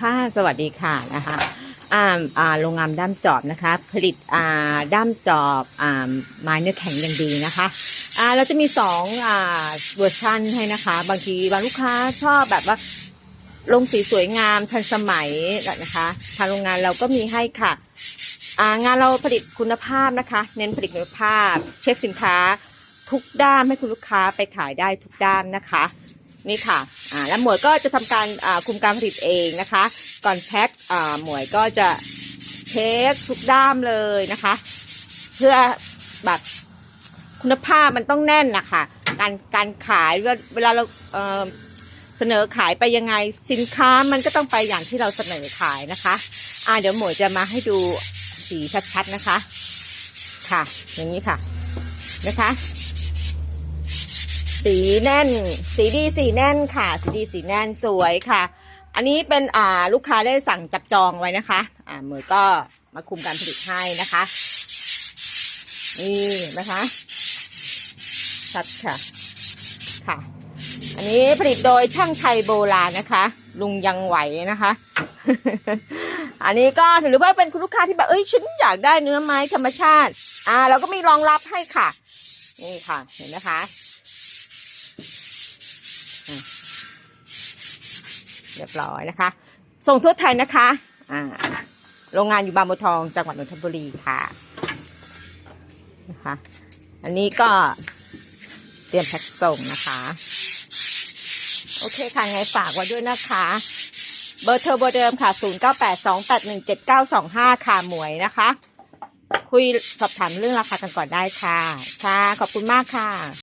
ค่ะสวัสดีค่ะนะคะอ่าอ่าโรงงานด้ามจอบนะคะ ผลิตอ่าด้ามจอบอ่าไม้เนื้อแข็งอย่างดีนะคะอ่าเราจะมีสองอ่าเวอร์ชันให้นะคะ บางทีบางลูกค้าชอบแบบว่าลงสีสวยงามทันสมัยนะคะทางโรงงานเราก็มีให้ค่ะอ่างานเราผลิตคุณภาพนะคะ เน้นผลิตคุณภาพ เช็คสินค้า ทุกด้านให้คุณลูกค้าไปขายได้ทุกด้านนะคะ นี่ค่ะอ่าแล้วหมวยก็จะทำการอ่าคุมการผลิตเองนะคะ ก่อนแพ็คอ่าหมวยก็จะเช็คทุกด้ามเลยนะคะ เพื่อแบบคุณภาพมันต้องแน่นนะคะการการขายเวลาเวลาเราเอ่อเสนอขายไปยังไงสินค้ามันก็ต้องไปอย่างที่เราเสนอขายนะคะ อ่าเดี๋ยวหมวยจะมาให้ดูสีชัดๆนะคะ ค่ะ อย่างนี้ค่ะนะคะ สีแน่น สีดีสีแน่นค่ะ สีดีสีแน่นสวยค่ะ อันนี้เป็นอ่าลูกค้าได้สั่งจับจองไว้นะคะ อ่าเหมยก็มาคุมการผลิตให้นะคะ นี่นะคะชัดค่ะค่ะ อันนี้ผลิตโดยช่างไทยโบราณนะคะ ลุงยังไหวนะคะ อันนี้ก็ถือว่าเป็นคุณลูกค้าที่แบบเอ้ยฉันอยากได้เนื้อไม้ธรรมชาติ อ่า เราก็มีรองรับให้ค่ะ นี่ค่ะ เห็นนะคะ เรียบร้อยนะคะ ส่งทั่วไทยนะคะอ่าโรงงานอยู่บางบัวทองจังหวัดนนทบุรีค่ะนะคะ อันนี้ก็เตรียมแพ็คส่งนะคะ โอเคค่ะไงฝากไว้ด้วยนะคะ เบอร์เทอร์เบอร์เดิมค่ะ 0982817925 ค่ะหมวยนะคะ คุยสอบถามเรื่องราคากันก่อนได้ค่ะ ค่ะ ขอบคุณมากค่ะ